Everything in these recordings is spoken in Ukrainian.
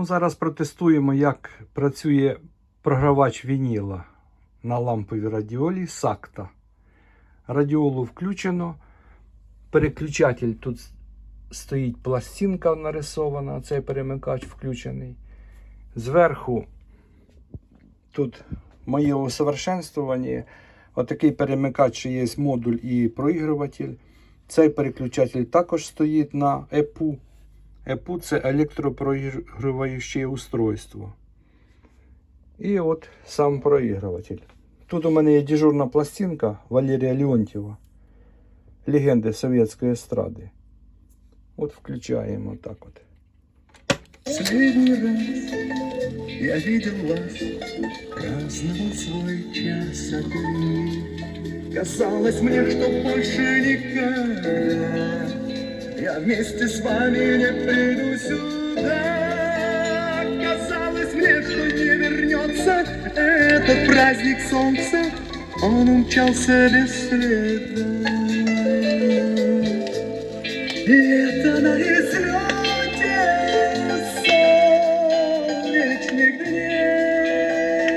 Ну, зараз протестуємо, як працює програвач вініла на ламповій радіолі Сакта. Радіолу включено. Переключатель тут стоїть пластинка нарисована, цей перемикач включений. Зверху тут моє усовершенствування. Отакий перемикач є модуль і проігруватель. Цей переключатель також стоїть на ЕПУ. ЕПУ це електропроігруваюче устройство. І от сам проігруватель. Тут у мене є дежурна пластинка Валерія Леонтьєва, легенди совєтської естради. От включаємо так от. Последний раз я видел вас, праздновал свой час отмены. Казалось мне, что больше никогда я вместе с вами не приду сюда. Казалось мне, что не вернется этот праздник солнца, он умчался без следа. И это на излете солнечных дней.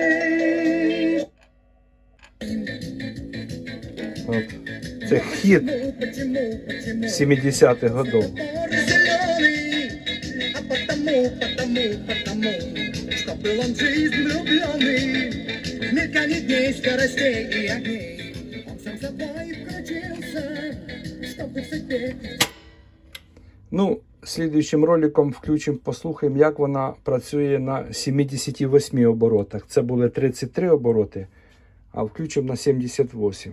От. Це хіт 70-х годов. Зеленый, а потому, потому, потому, что был он в жизнь влюбленный, в мельканье дней, скоростей и огней. Он сам собой включился, чтобы в судьбе Ну, слідуючим роликом включимо, послухаємо, як вона працює на 78 оборотах. Це були 33 обороти, а включимо на 78.